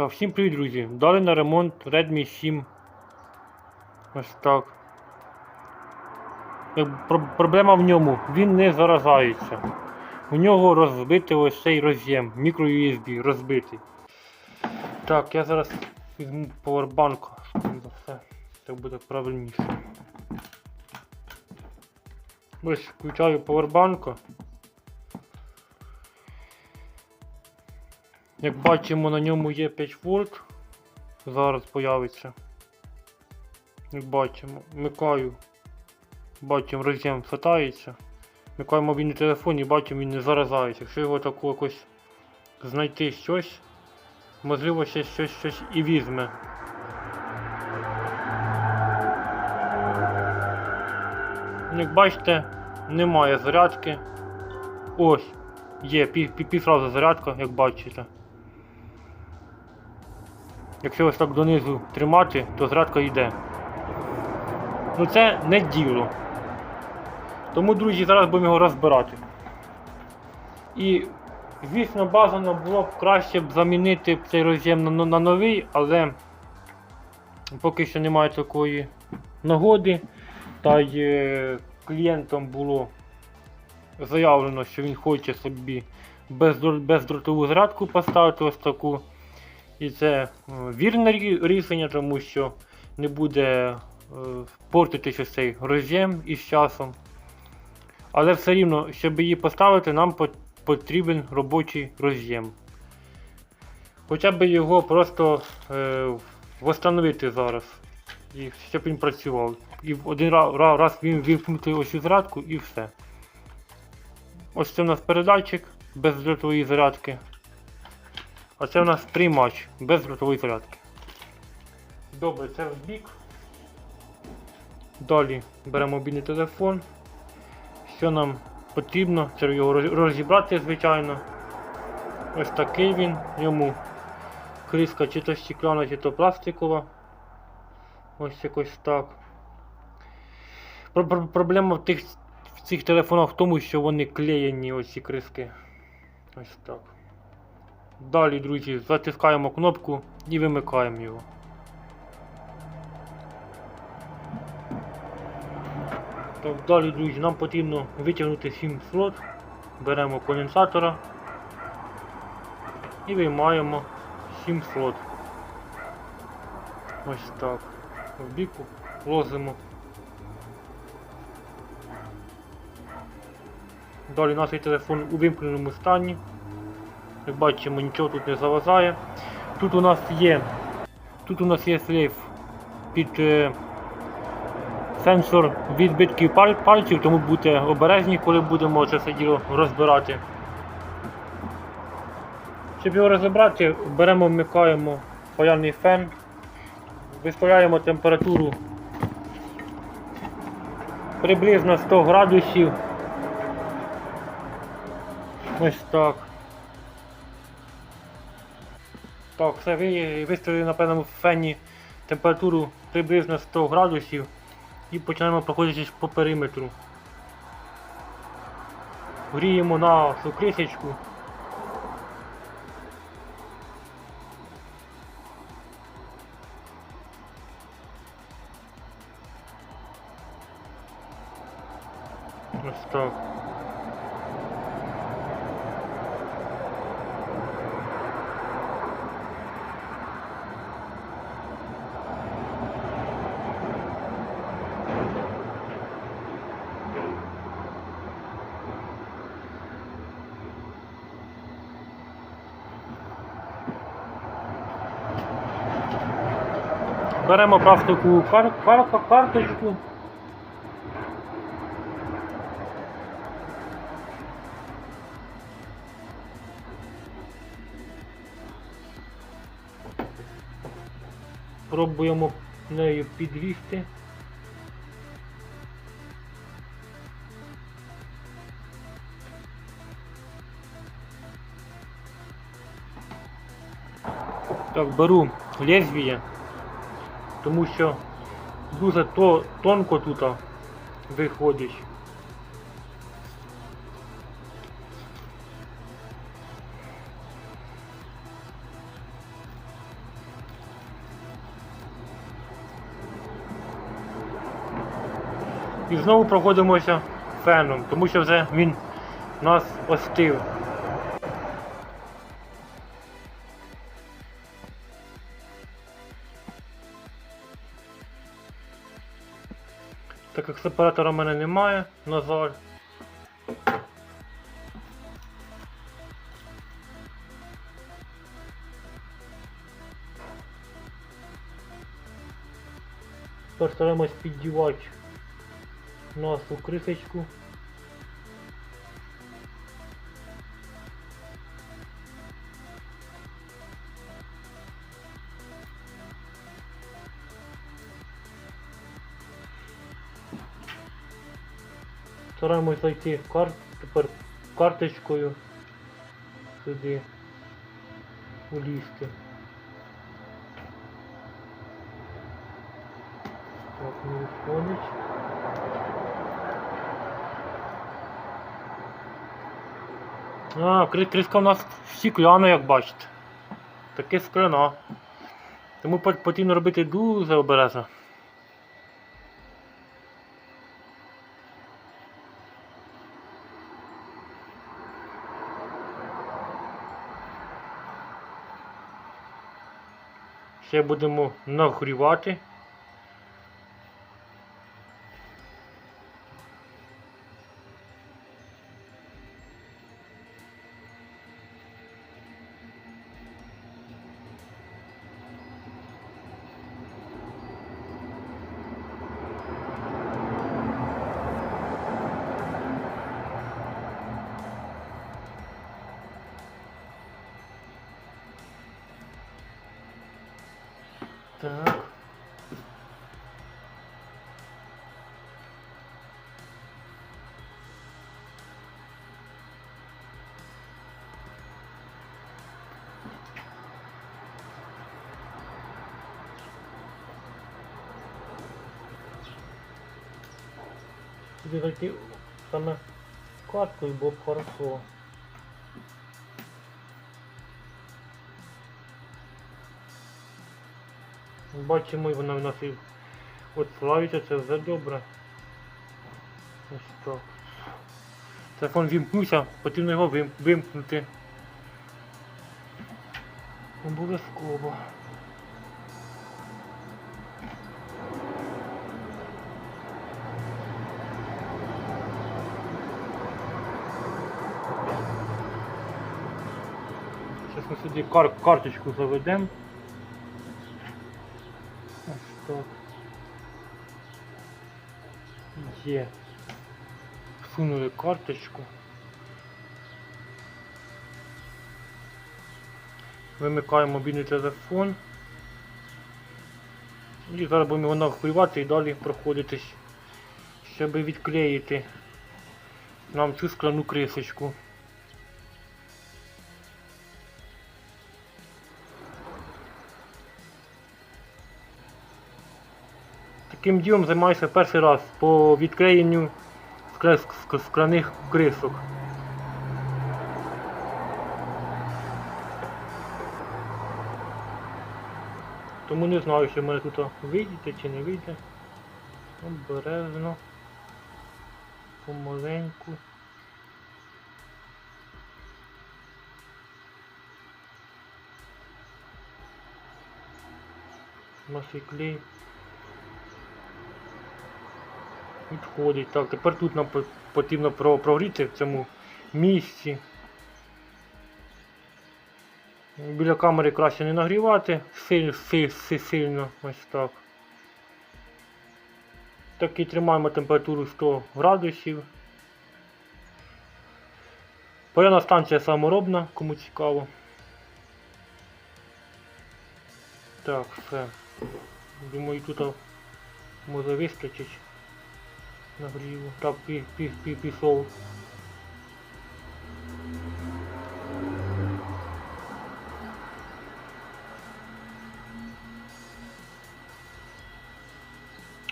Так, всім привіт, друзі. Дали на ремонт Redmi 7. Ось так. Про- Проблема в ньому, він не заражається. У нього розбитий ось цей роз'єм, мікро USB розбитий. Так, я зараз візьму скоріше за все. Так буде правильніше. Ось включаю повербанка. Як бачимо, на ньому є 5 вольт. Зараз появиться. Як бачимо, вмикаю. Бачимо, роз'єм фатається. Вмикаю мобільний телефон і бачимо, він не заражається. Якщо його таку якось знайти щось, можливо ще щось, щось і візьме. Як бачите, немає зарядки. Ось, є пів, пів, пів сразу зарядка, як бачите. Якщо ось так донизу тримати, то зарядка йде. Ну це не діло. Тому, друзі, зараз будемо його розбирати. І, звісно, бажано було б краще б замінити цей роз'єм на, на новий, але поки що немає такої нагоди. Та й е, клієнтам було заявлено, що він хоче собі бездротову зарядку поставити ось таку. І це е, вірне рішення, тому що не буде е, портитися цей роз'єм із часом. Але все рівно, щоб її поставити, нам потрібен робочий роз'єм. Хоча б його просто е, встановити зараз, і щоб він працював. І один ра- ра- раз він вимкнути ось зарядку і все. Ось це у нас передатчик без дротової зарядки. А це у нас приймач без дротової зарядки. Добре, це в бік. Далі беремо мобільний телефон. Що нам потрібно, це його розібрати, звичайно. Ось такий він, йому кришка чи то стекляна, чи то пластикова. Ось якось так. Про- про- Проблема в тих в цих телефонах в тому, що вони клеєні ось ці криски. Ось так. Далі, друзі, затискаємо кнопку і вимикаємо його. Так, далі, друзі, нам потрібно витягнути 7 слот. Беремо конденсатора і виймаємо 7 слот. Ось так. В біку ложимо. Далі наш телефон у вимкненому стані. Як бачимо, нічого тут не заважає. Тут у нас є тут у нас є слейф під е, сенсор відбитків паль, пальців, тому будьте обережні, коли будемо це все діло розбирати. Щоб його розібрати, беремо, вмикаємо паяльний фен, виставляємо температуру приблизно 100 градусів. Ось так. Так, все ви виставили на певному фені температуру приблизно 100 градусів і починаємо проходитись по периметру. Гріємо на цю крисечку. Ось так. Беремо пластикову кар кар карточку. Пробуємо нею підвісти. Так, беру лезвіє, тому що дуже то, тонко тут виходить. І знову проходимося феном, тому що вже він нас остив. Сепаратора в мене немає, на жаль. Постараємось піддівати нашу крисочку. Стараємось зайти кар... тепер карточкою сюди улізти. Так, не виходить. А, кри- у нас стікляна, як бачите. Таке скляна. Тому потрібно робити дуже обережно. Ще будемо нагрівати. Так. Сюди зайти саме карткою було б хорошо. Бачимо, і вона в нас і от славиться, це вже добре. Ось так. Телефон вімкнувся, потрібно його вим- вимкнути. Обов'язково. Зараз ми сюди кар карточку заведемо. Ось. Є. Всунули карточку. Вимикаємо мобільний телефон. І зараз будемо його нагрівати і далі проходитись, щоб відклеїти нам цю скляну крисочку. Таким ділом займаюся перший раз по відклеєнню скля- ск- скляних крисок. Тому не знаю, що в мене тут вийде чи не вийде. Обережно. Помаленьку. Клей. Відходить. Так, тепер тут нам потрібно прогріти в цьому місці. Біля камери краще не нагрівати сильно, сильно ось так. Так і тримаємо температуру 100 градусів. Паяна станція саморобна, кому цікаво. Так, все. Думаю, тут може вистачить нагріву. Так, пі, пі, пі, пішов.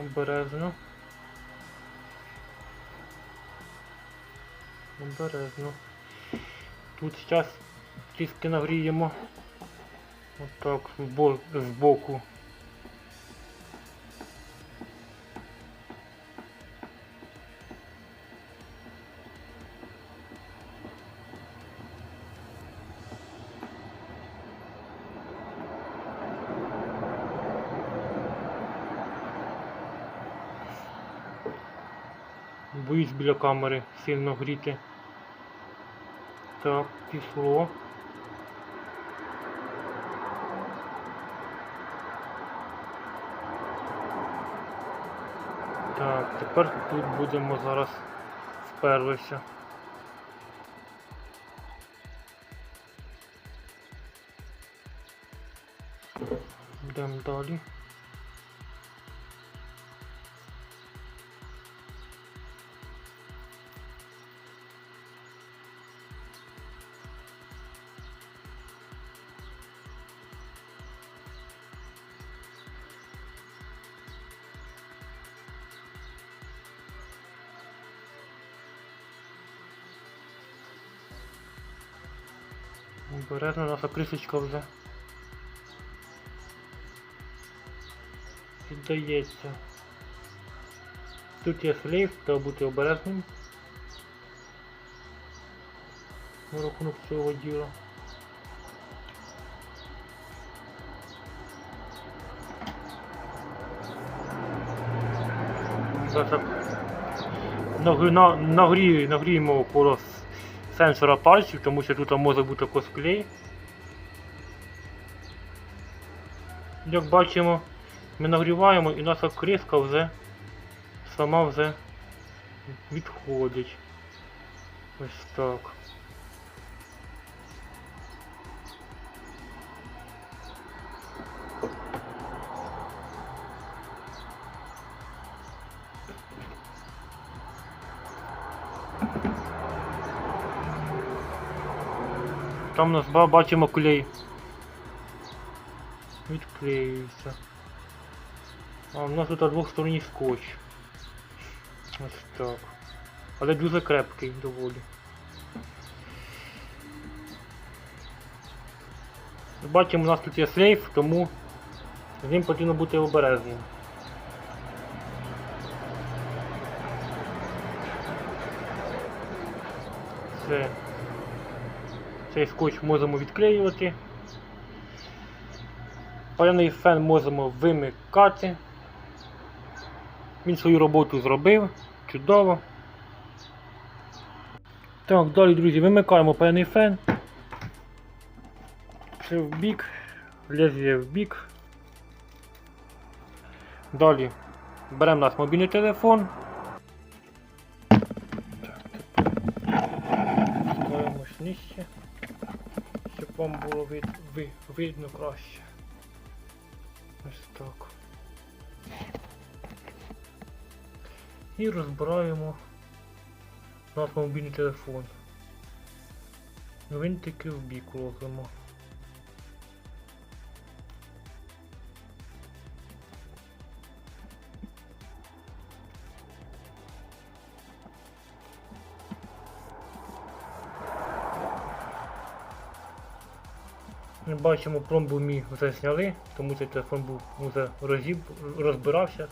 Обережно. Обережно. Тут зараз трішки нагріємо. Отак збо- збоку. Боюсь біля камери сильно гріти. Так, пішло. Так, тепер тут будемо зараз вперлися. Йдемо далі. Обережно наша крисочка вже. Піддається. Тут є слів, треба бути обережним. На рахунок цього діла. Нагрі- нагріємо коло с- сенсора пальців, тому що тут може бути косплей. Як бачимо, ми нагріваємо і наша кріска вже сама вже відходить. Ось так. Там у нас бачимо клей. Відклеюється. А у нас тут двохсторонній скотч. Ось так. Але дуже крепкий доволі. Бачимо, у нас тут є сейф, тому з ним потрібно бути обережним. Все. Цей скотч можемо відклеювати. Паляний фен можемо вимикати. Він свою роботу зробив. Чудово. Так, далі, друзі, вимикаємо паляний фен. Це в бік, лезвіє в бік. Далі беремо наш мобільний телефон. Ставимось нижче, щоб вам було від, ви, видно краще. Ось так. І розбираємо наш мобільний телефон. Винтики в бік ложимо. Бачимо, пломбу мій вже зняли, тому цей телефон був вже розіб... розбирався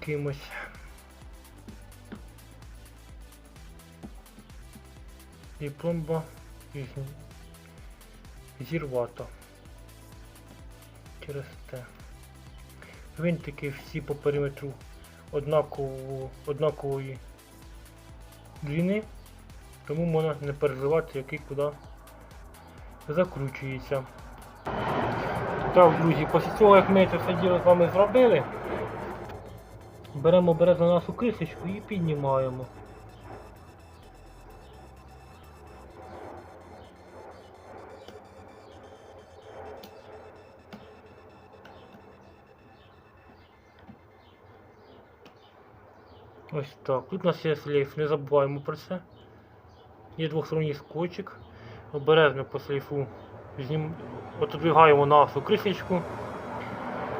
кимось. І пломба зірвата через те. Винтики всі по периметру однаково, однакової длини, тому можна не переживати, який куди закручується. Так, друзі, після цього, як ми це все діло з вами зробили, беремо обережно нашу крисочку і піднімаємо. Ось так. Тут у нас є слейф, не забуваємо про це. Є двохсторонній скотчик. Обережно по слейфу знім... отодвигаємо нашу кришечку.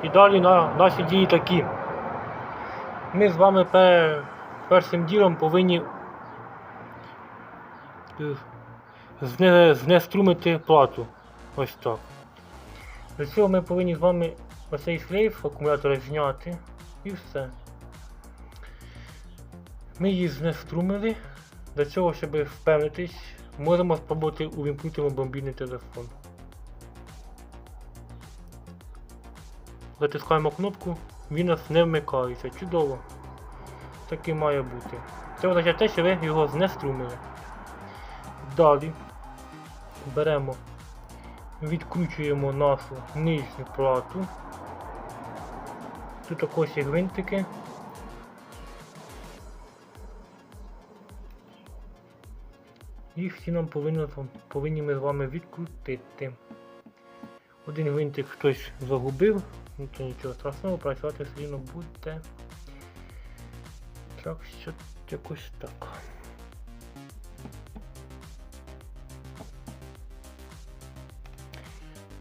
І далі на... наші дії такі. Ми з вами пе... першим ділом повинні е, зне... знеструмити плату. Ось так. Для цього ми повинні з вами оцей шлейф акумулятора зняти і все. Ми її знеструмили. Для цього, щоб впевнитись, можемо спробувати увімкнути мобільний телефон. Затискаємо кнопку, він нас не вмикається. Чудово. таки має бути. Це означає те, що ви його знеструмили. Далі беремо, відкручуємо нашу нижню плату. Тут також є гвинтики. Їх всі нам повинні, повинні ми з вами відкрутити. Один гвинтик хтось загубив, ну то нічого страшного, працювати все рівно буде. Так що якось так.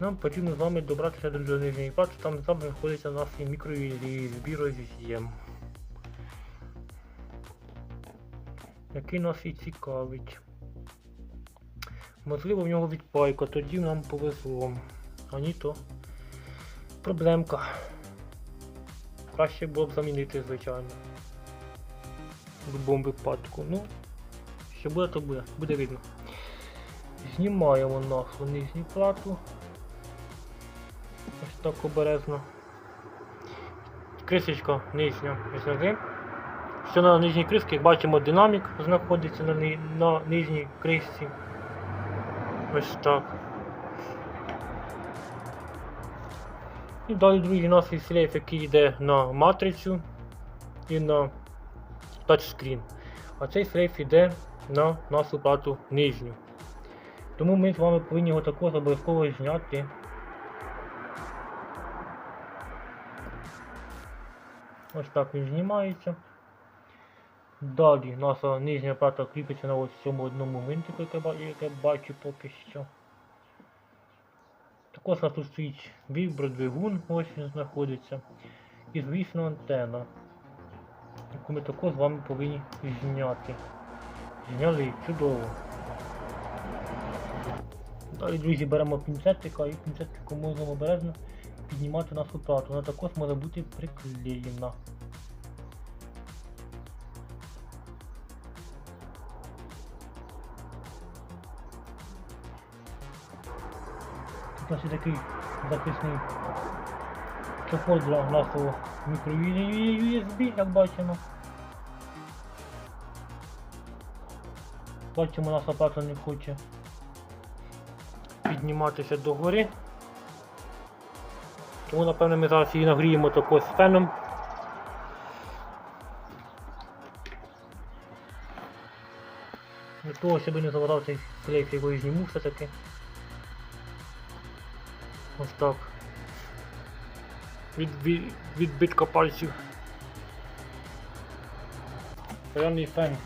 Нам потрібно з вами добратися до нижньої плати, там там знаходиться наш мікро-USB роз'єм. Який нас і цікавить. Можливо в нього відпайка, тоді нам повезло. А ні то проблемка. Краще було б замінити, звичайно. В будь-якому випадку. Ну, що буде, то буде, буде видно. Знімаємо нашу нижню плату. Ось так обережно. Крисочка нижня зняли. Що на нижній крисці, як бачимо, динамік знаходиться на, на нижній крисці. Ось так. І далі другий у нас є шлейф, який йде на матрицю і на тачскрін. А цей шлейф йде на нашу плату нижню. Тому ми з вами повинні його також обов'язково зняти. Ось так він знімається. Далі наша нижня плата кріпиться на ось цьому одному гвинтику, яке, ба- яке бачу поки що. Також у нас тут стоїть вібродвигун, ось він знаходиться. І звісно антенна, яку ми також з вами повинні зняти. Зняли чудово. Далі, друзі, беремо пінцетика і пінцетиком можемо обережно піднімати нашу плату. Вона також може бути приклеєна. У нас є такий захисний чохол для нашого мікро USB, як бачимо. Бачимо, наша плата не хоче підніматися догори. Тому напевно ми зараз її нагріємо також феном. Для того, щоб не заважав цей клейк, його і зніму все-таки. Ось так. Від, від, відбитка пальців. Реальний фен.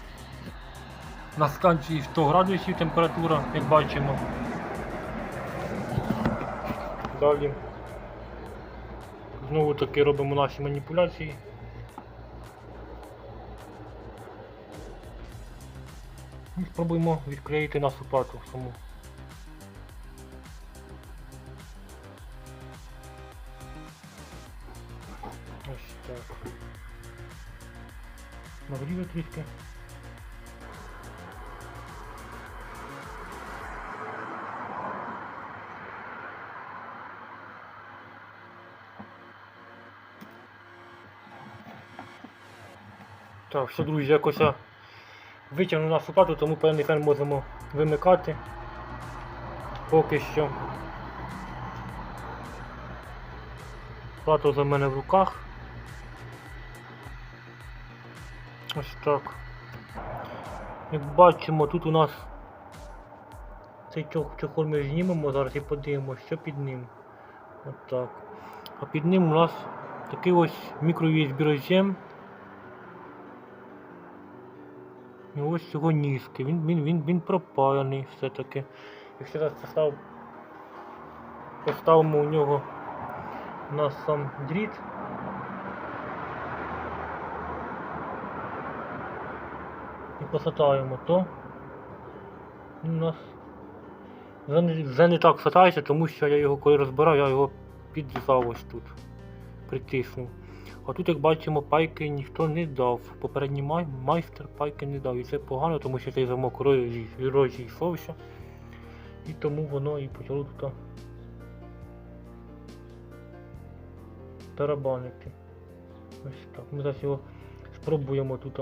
На станції 100 градусів температура, як бачимо. Далі. Знову таки робимо наші маніпуляції. І спробуємо відклеїти нашу плату саму. Нагріли. Так, все, друзі, якось я витягнув нашу плату, тому певний фен можемо вимикати. Поки що. Плата за мене в руках. Ось так. Як бачимо, тут у нас цей чох- чохол ми знімемо зараз і подивимося, що під ним. От так. А під ним у нас такий ось мікро-USB роз'єм. І ось його ніжки. Він, він, він, він пропаяний все-таки. Якщо зараз постав, поставимо у нього на сам дріт. Посатаємо, то у нас вже не, вже не так сатається, тому що я його коли розбирав, я його підв'язав ось тут. Притиснув. А тут, як бачимо, пайки ніхто не дав. Попередній май, майстер пайки не дав. І це погано, тому що цей замок розій- розійшовся. І тому воно і почало тут тарабанити. Ось так. Ми зараз його Спробуємо тут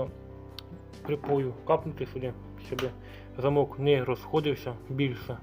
припою капнути сюди, щоб замок не розходився більше.